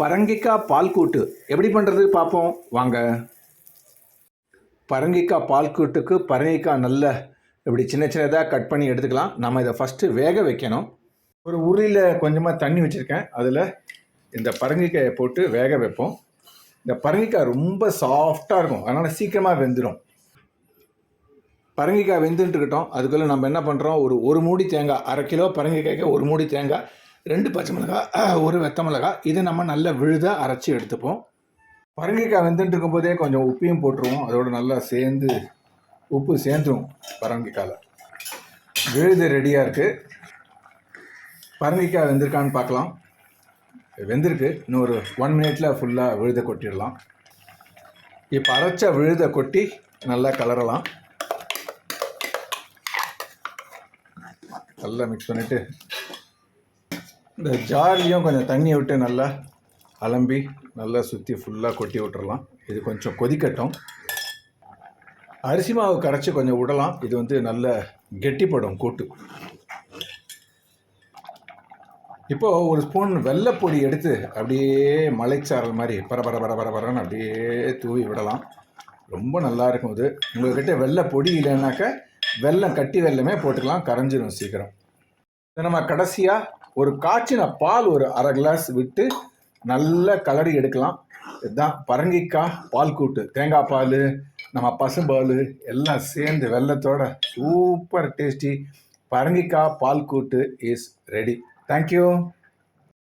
பரங்கிக்காய் பால் கூட்டு. எப்படி பண்ணுறது பார்ப்போம் வாங்க. பரங்கிக்காய் பால் கூட்டுக்கு பரங்கிக்காய் நல்ல இப்படி சின்ன சின்னதாக கட் பண்ணி எடுத்துக்கலாம். நம்ம இதை ஃபஸ்ட்டு வேக வைக்கணும். ஒரு உருளியில் கொஞ்சமாக தண்ணி வச்சுருக்கேன். அதில் இந்த பரங்கிக்காயை போட்டு வேக வைப்போம். இந்த பரங்கிக்காய் ரொம்ப சாஃப்டாக இருக்கும். அதனால் சீக்கிரமாக வெந்துடும் பரங்கிக்காய் வெந்துட்டு இருக்கட்டும். அதுக்குள்ளே நம்ம என்ன பண்ணுறோம் ஒரு ஒரு மூடி தேங்காய். அரை கிலோ பரங்கிக்காய்க்கு ஒரு மூடி தேங்காய். ரெண்டு பச்சை மிளகாய் ஒரு வெத்த மிளகாய் இதை நம்ம நல்லா விழுத அரைச்சி எடுத்துப்போம். பரங்கிக்காய் வெந்துட்டு இருக்கும்போதே கொஞ்சம் உப்பையும் போட்டுருவோம். அதோட நல்லா சேர்ந்து உப்பு சேர்ந்துடும் பரங்கிக்காயில். விழுது ரெடியாக இருக்குது பரங்கிக்காய் வெந்திருக்கான்னு பார்க்கலாம். வெந்திருக்கு. இன்னும் ஒரு ஒன் மினிட்ல ஃபுல்லாக விழுத கொட்டிடலாம். இப்போ அரைச்ச விழுத கொட்டி நல்லா கலரலாம். நல்லா மிக்ஸ் பண்ணிவிட்டு இந்த ஜார்லேயும் கொஞ்சம் தண்ணியை விட்டு நல்லா அலம்பி நல்லா சுற்றி ஃபுல்லாக கொட்டி விட்டுறலாம். இது கொஞ்சம் கொதிக்கட்டும். அரிசி மாவு கரைச்சி கொஞ்சம் விடலாம். இது வந்து நல்ல கெட்டிப்படும் கூட்டு. இப்போது ஒரு ஸ்பூன் வெள்ளைப்பொடி எடுத்து அப்படியே மலைச்சாரல் மாதிரி பர பர பர பர பரன்னு அப்படியே தூவி விடலாம். ரொம்ப நல்லா இருக்கும் இது. உங்கள்கிட்ட வெள்ளை பொடி இல்லைன்னாக்க வெல்லம் கட்டி வெள்ளமே போட்டுக்கலாம். கரைஞ்சிடும் சீக்கிரம். நம்ம கடைசியாக ஒரு காய்ச்சின பால் ஒரு அரை கிளாஸ் விட்டு நல்லா கலரி எடுக்கலாம். இதுதான் பரங்கிக்காய் பால் கூட்டு தேங்காய் பால் நம்ம பசும்பால் எல்லாம் சேர்ந்து வெள்ளத்தோட சூப்பர் டேஸ்டி பரங்கிக்காய் பால் கூட்டு இஸ் ரெடி தேங்க்யூ